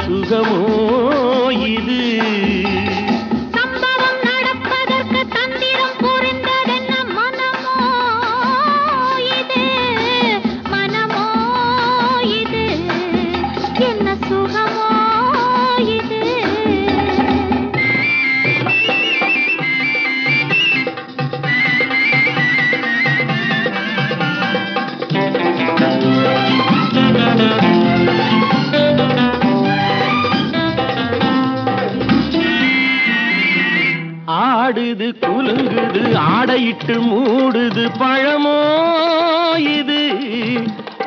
సుగమో இட்டு மூடுது பழமோ இது?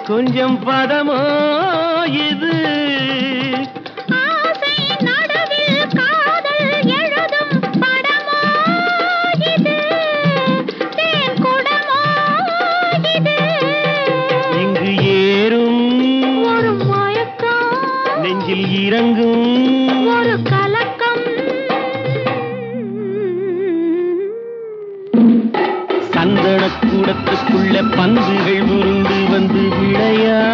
கொஞ்சம் பதமோ வந்து விளையாடுது.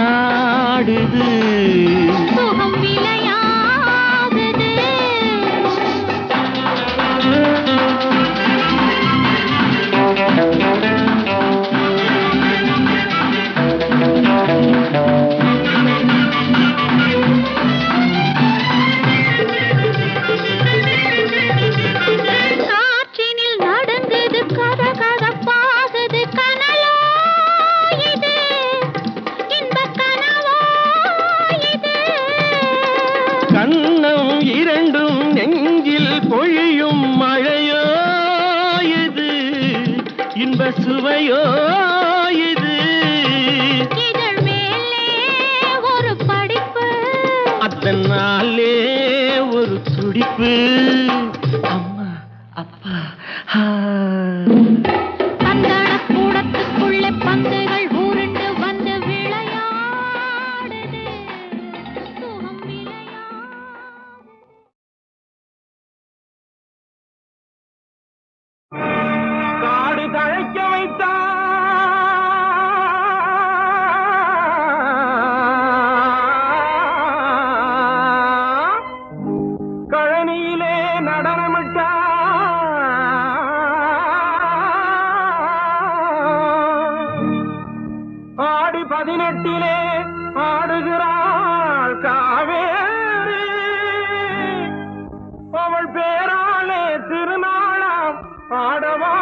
love it. பதினெட்டிலே ஆடுகிறாள் காவேரி. அவள் பேராலே திருநாளாம் ஆடவா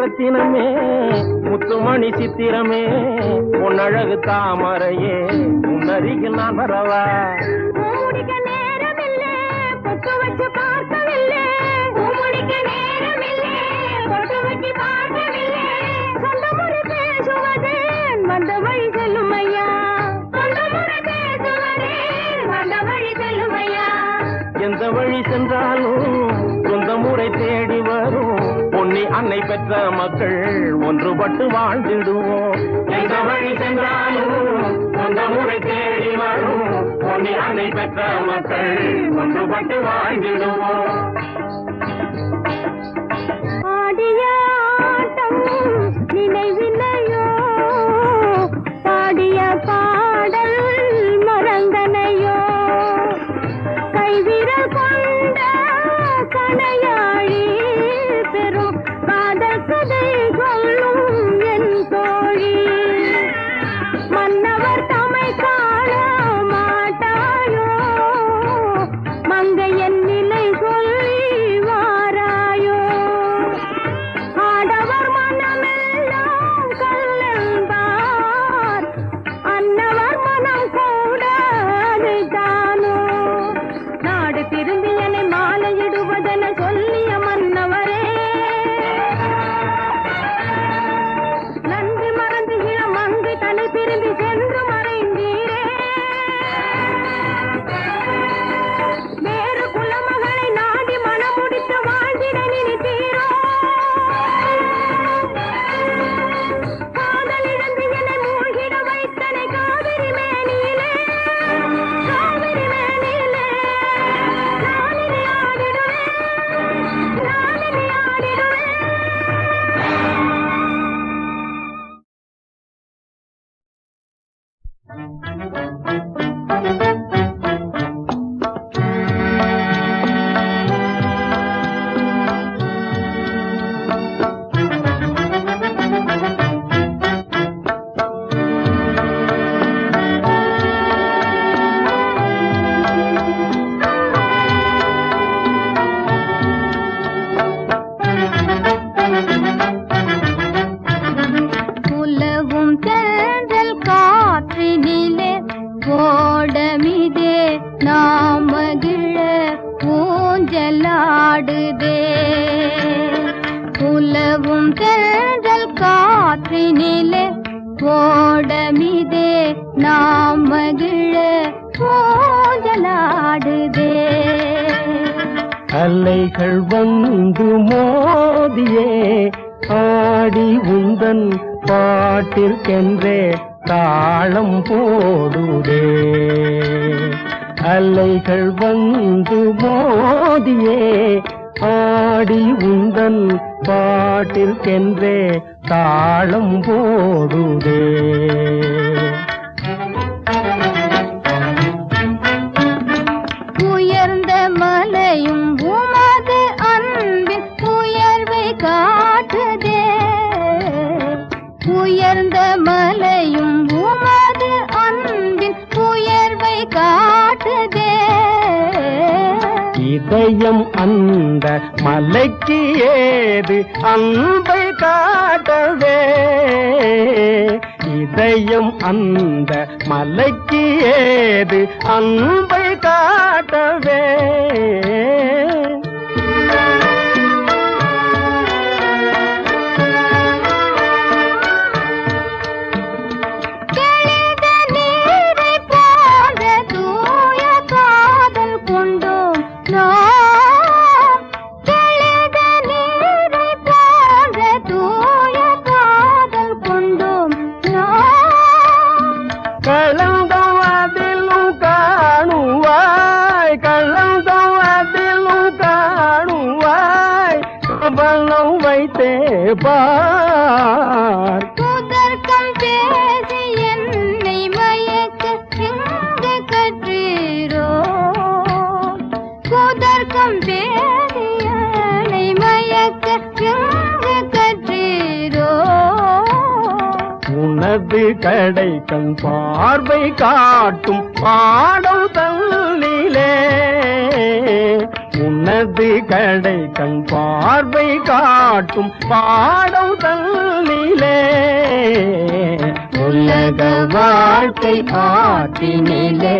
ரத்தினமே முத்துமணி சித்திரமே உன் அழகு தாமரையே உன் அருகில் நான் வரவா? வழி சென்றாலும் பொன்னி அன்னை பெற்ற மக்கள் ஒன்றுபட்டு வாழ்ந்திடுவோம். எந்த வழி சென்றாலும் சொந்த முறை தேடி வரும். பொன்னி அன்னை பெற்ற மக்கள் ஒன்றுபட்டு வாழ்ந்திடுவோம். ஆடியா மங்கையன் நிலை சொல் ஊஞ்சலாடுதே உலவும் தென்றல் காற்றினிலே ஓடமிதே. நாம் மகிழ ஊஞ்சலாடுதே அலைகள் வந்து மோதியே. ஆடி உந்தன் பாட்டிற்கென்றே தாளம் போடுதே. அலைகள் வந்து மோதியே ஆடி உந்தன் பாட்டிற்கென்றே தாளம் போடுதே. உயர்ந்த மலையும் உமது அன்பின் உயர்வை காட்டுதே. உயர்ந்த மலையும் உமது அன்பின் உயர்வை காட்டு இதயம் அந்த மலைக்கு ஏது அன்பை காட்டவே? இதயம் அந்த மலைக்கு ஏது அன்பை காட்டவே? காட்டும் பாடல் தள்ளிலே உன்னது கடை கண் பார்வை காட்டும் பாடல் தள்ளிலே உலக வாழ்க்கை ஆற்றினிலே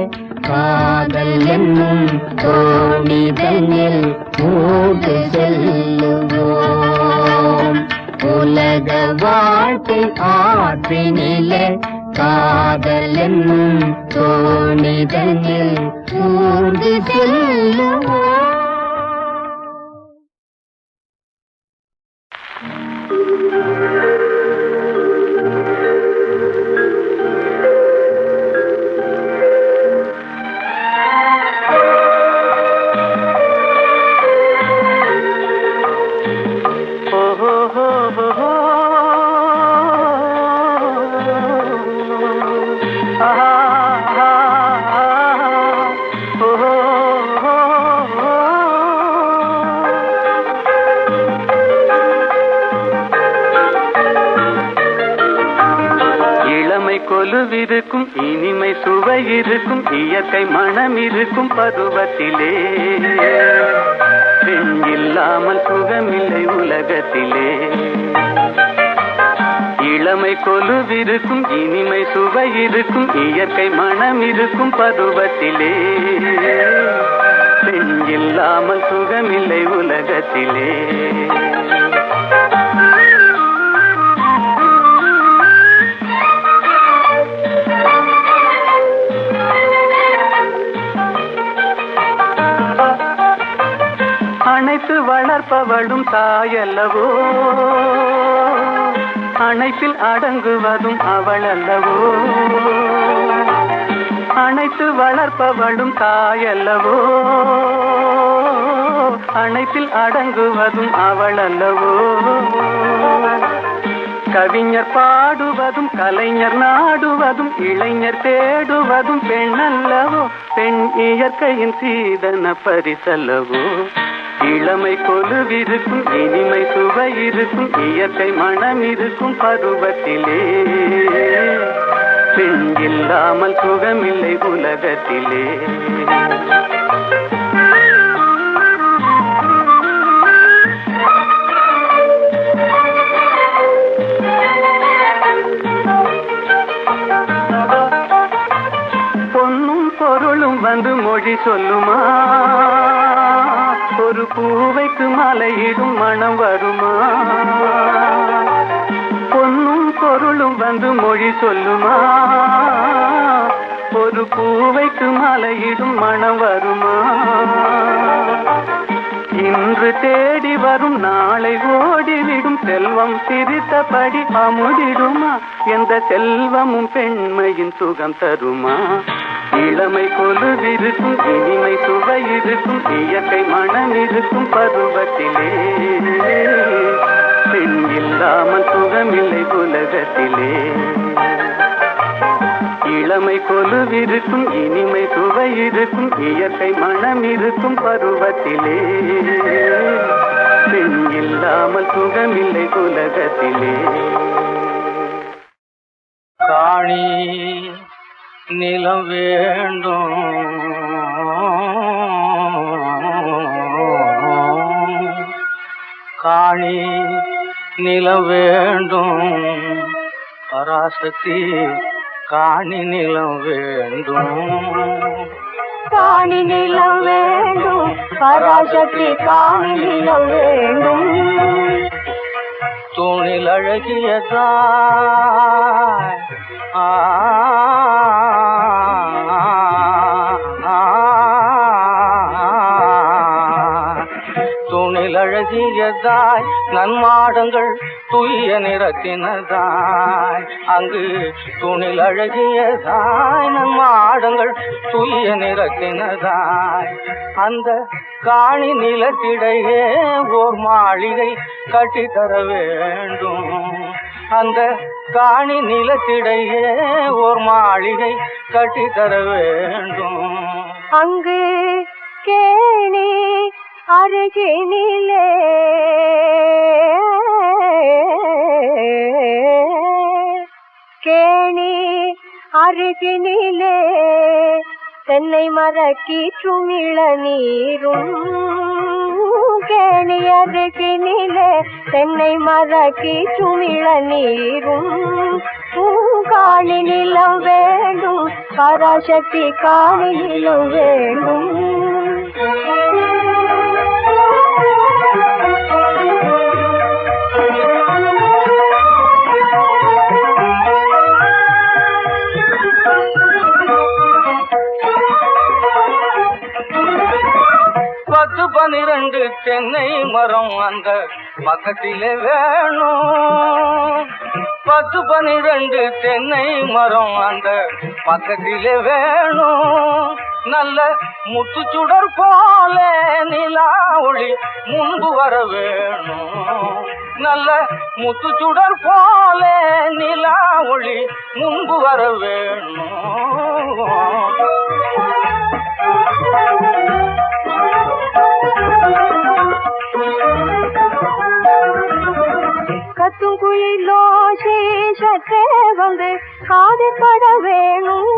காதல் என்னும் தோணிதனில் மூடு செல்லுவோம். உலக வாழ்க்கை ஆற்றினிலே காதல் என்னும் தோணிதனில் ஊர்ந்து செல்லுவோம் இளமை இனிமை சுவை இருக்கும் இயற்கை மனம் இருக்கும் பருவத்திலே. பெண் இல்லாமல் சுகமில்லை உலகத்திலே. இளமை கொலுவிருக்கும் இனிமை சுவை இருக்கும் இயற்கை மனம் இருக்கும் பருவத்திலே. பெண் இல்லாமல் சுகமில்லை உலகத்திலே. அனைத்து வளர்ப்பவளும் தாயல்லவோ? அணைப்பில் அடங்குவதும் அவளல்லவோ? அணைத்து வளர்ப்பவளும் தாயல்லவோ? அணைப்பில் அடங்குவதும் அவளல்லவோ? கவிஞர் பாடுவதும் கலைஞர் நாடுவதும் இளைஞர் தேடுவதும் பெண் அல்லவோ பெண் இயற்கையின் சீதன பரிசல்லவோ? இளமை கொலுவிருக்கும் இனிமை சுவை இருக்கும் இயற்கை மனம் இருக்கும் பருவத்திலே. பெண் இல்லாமல் சுகமில்லை உலகத்திலே. பொன்னும் பொருளும் வந்து மொழி சொல்லுமா? ஒரு பூவைக்கு மலையிடும் மனம் வருமா? பொன்னும் பொருளும் வந்து மொழி சொல்லுமா? ஒரு பூவைக்கு மலையிடும் மனம் வருமா? இன்று தேடி வரும் நாளை ஓடிவிடும் செல்வம் சிரித்தபடி அமுதிடுமா? எந்த செல்வமும் பெண்மையின் சுகம் தருமா? இளமை கொலுவிருக்கும் இனிமை சுவை இருக்கும் இயற்கை மனம் இருக்கும் பருவத்திலே. பெண் இல்லாமல் சுகமில்லை உலகத்திலே. இளமை கொலுவிருக்கும் இனிமை சுவை இருக்கும் இயற்கை மனம் இருக்கும் பருவத்திலே. பெண் இல்லாமல் சுகமில்லை உலகத்திலே. காணி நிலம் வேண்டும். காணி நிலம் வேண்டும். பராசக்தி காணி நிலம் வேண்டும். காணி நிலம் வேண்டும். பராசக்தி காணி நிலம் வேண்டும். தூணில் அழகியதாய் ஆ, நிறத்தினதாய் நன்மாடங்கள் துய்ய நிறத்தினதாய். அங்கு துணில் அழகியதாய். நன்மாடங்கள் துய்ய நிறத்தினதாய். அந்த காணி நிலத்திடையே ஓர் மாளிகை கட்டித்தர வேண்டும். அந்த காணி நிலத்திடையே ஓர் மாளிகை கட்டித்தர வேண்டும். அங்கு கேணி அருகினிலே கேணி அருகினிலே தென்னை மரக்கீற்றும் இளநீரும் கேணி அருகினிலே தென்னை மரக்கீற்றும் இளநீரும் காணி நிலம் வேண்டும். பராசக்தி காணி நிலம் வேண்டும். பனிரெண்டு தென்னை மரம் அந்த பக்கத்திலே வேணும். பத்து பனிரெண்டு தென்னை மரம் அந்த பக்கத்திலே வேணும். நல்ல முத்துச்சுடர் போல நிலா ஒளி முன்பு வர வேணும். நல்ல முத்துச்சுடர் போல நிலா ஒளி முன்பு வர வேணும். கத்தும் குயிலோ சேஷத்தே வந்து காதுபட வேணும்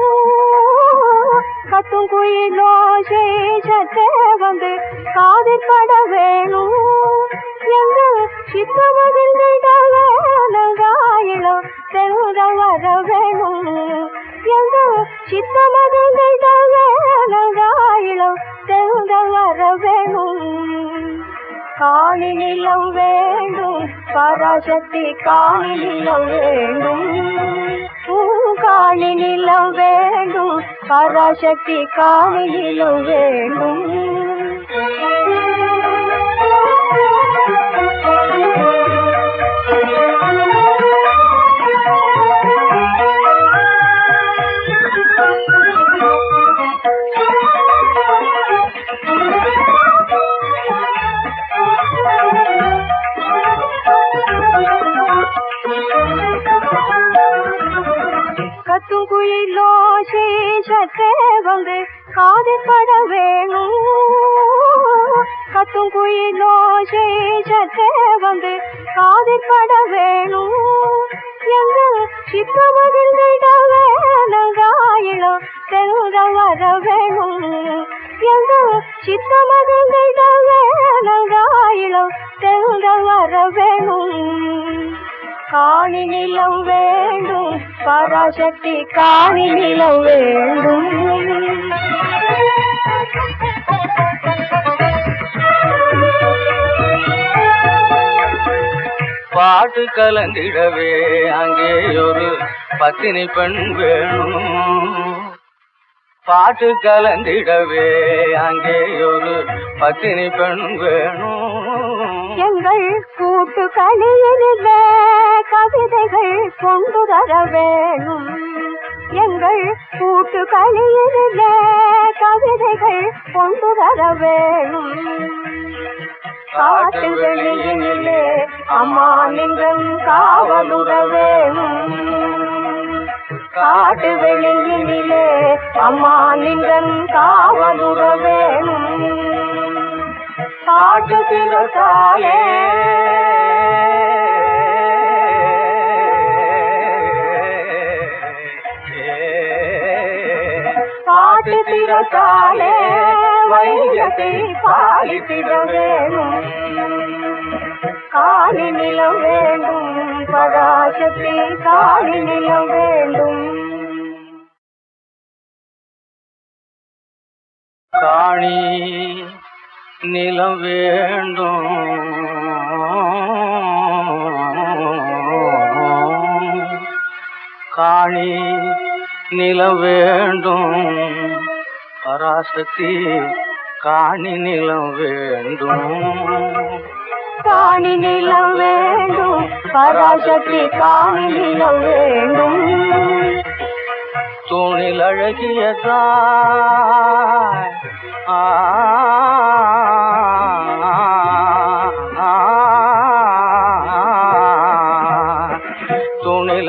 கத்தும் குயிலோ சேஷத்தே வந்து காதுபட வேணும் எங்கள் சித்தமகிழ்ந்திட வேலங்காயிலம் வர வேணும் எங்கள் சித்தமகிழ்ந்திட வேலங்காயிலம் வர வேணும் காணி நிலம் வேண்டும். பராசக்தி காணி நிலம் வேண்டும். காணி நிலம் வேண்டும். பராசக்தி காணி நிலம் வேண்டும். வேணும் காணி நிலம் வேண்டும். பராசக்தி காணி நிலம் வேண்டும். பாட்டு கலந்திடவே அங்கே ஒரு பத்தினி பெண் வேணும். பாட்டு கலந்திடவே அங்கே ஒரு பத்தினி பெண் வேணும். கூட்டு கவிதைகள் கொண்டு தர வேணும். எங்கள் கூட்டு களியிலே கவிதைகள் கொண்டு தர வேணும். காட்டு வெளியிலே அம்மா நீங்கள் காவலுட வேணும். காட்டு வெளியிலே அம்மா நீங்கள் காவலுட வேணும். காட்டு திறத்தாலே காட்டு திறத்தாலே வையத்தை பாலித்திட வேணும் காணி நிலம் வேண்டும். பராசக்தி காணி நிலம் வேண்டும். காணி நிலம் வேண்டும். காணி நிலம் வேண்டும். பராசக்தி காணி நிலம் வேண்டும். காணி நிலம் வேண்டும். பராசக்தி காணி நிலம் வேண்டும். தூணில் அழகியதாய் ஆ,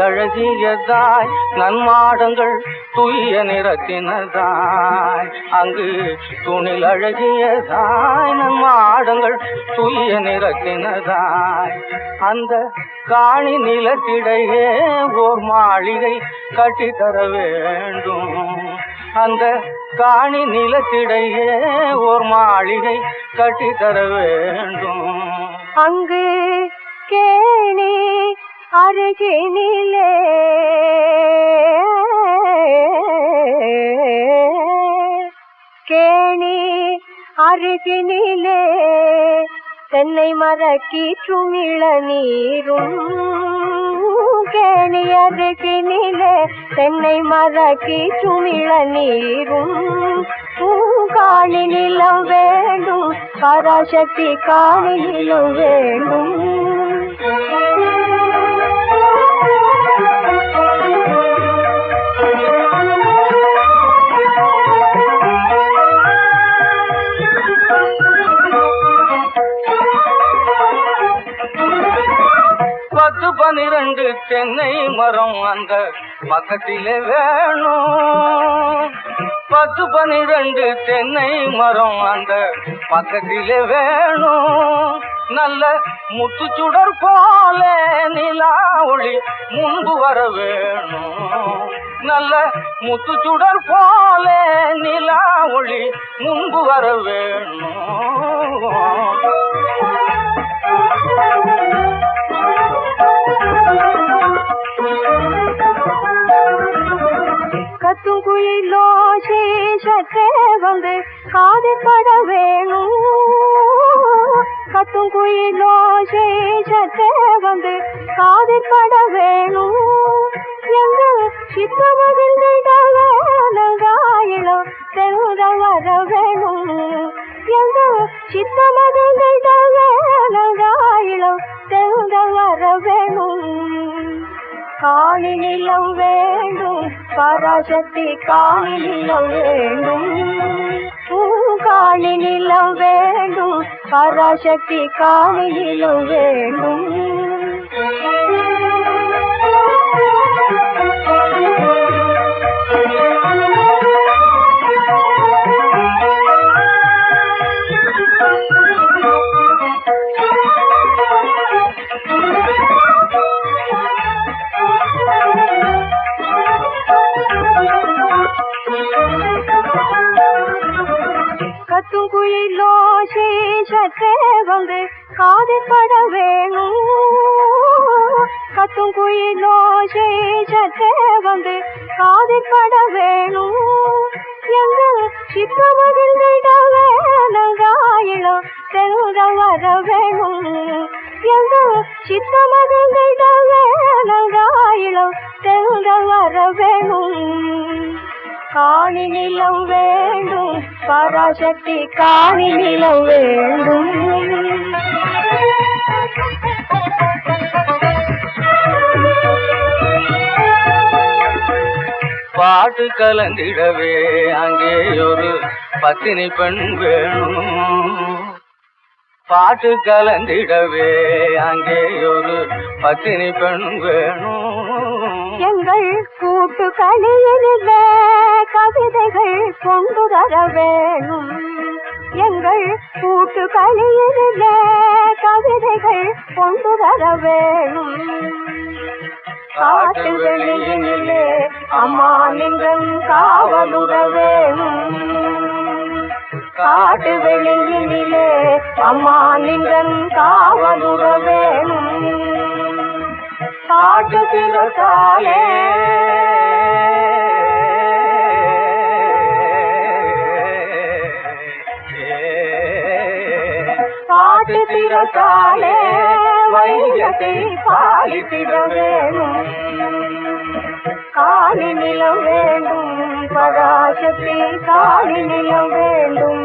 அழகியதாய் நன்மாடங்கள் துய்ய நிறத்தினதாய். அங்கு துணில் அழகியதாய். நம் ஆடங்கள் துய்ய நிறத்தினதாய். அந்த காணி நிலத்திடையே ஓர் மாளிகை கட்டித்தர வேண்டும். அந்த காணி நிலத்திடையே ஓர் மாளிகை கட்டித்தர வேண்டும். அங்கு கேணி அருகினிலே கேணி அருகினிலே தென்னை மரக்கீற்றும் நீரும். கேணி அருகினிலே தென்னை மரக்கீற்றும் நீரும். பூங்காளி நிலம் வேண்டும் பராசக்தி காணியிலும் வேண்டும். பனிரெண்டு தென்னை மரம் அந்த பக்கத்திலே வேணும். பத்து பனிரெண்டு தென்னை மரம் அந்த பக்கத்திலே வேணும். நல்ல முத்து சுடர் போல நிலா ஒளி முன்பு வர வேணும். நல்ல முத்து சுடர் போல நிலா ஒளி முன்பு வர வேணும். சற்றே வந்து காதுபட வேணும் கத்தும் குயிலோ சற்றே வந்து காதுபட வேணும் எங்க சித்த மகிழ்ந்திட வேணங்காயிலும் தெருத வர வேணும் எங்க சித்த மகிழ்ந்திட வேணங்காயிலும் தெருத வர வேணும் காணி நிலம் வேண்டும். பராசக்தி காணி நிலம் வேண்டும். உம் நிலம் வேண்டும். பராசக்தி காணி நிலம் வேண்டும். சேஷத்தே வந்து காதுபட வேணும் கத்தும் குயிலோ சேஷத்தே வந்து காதுபட வேணும் எங்கள் சித்த மகிழ்ந்திட தெருத வர வேணும் எங்கள் சித்த மகிழ்ந்திட தெருத வர வேணும் காணி நிலம் வேண்டும். பராசக்தி காணி நிலம் வேண்டும். பாட்டு கலந்திடவே அங்கே ஒரு பத்தினி பெண் வேணும். பாட்டு கலந்திடவே அங்கே ஒரு பத்தினி பெண் வேணும். எங்கள் கூட்டு களியில கவிதைகள் கொண்டு தர வேணும். எங்கள் கூட்டு களியில கவிதைகள் கொண்டு தர வேணும். காட்டு வெளியிலே அம்மா நீங்கள் காவலுற வேணும். காட்டு வெளியிலே அம்மா நீங்கள் காவலுற வேணும். காட்டு திறத்தாலே காட்டு திறத்தாலே வையத்தை பாலித்திட வேணும் காணி நிலம் வேண்டும் பராசக்தி காணி நிலம் வேண்டும்.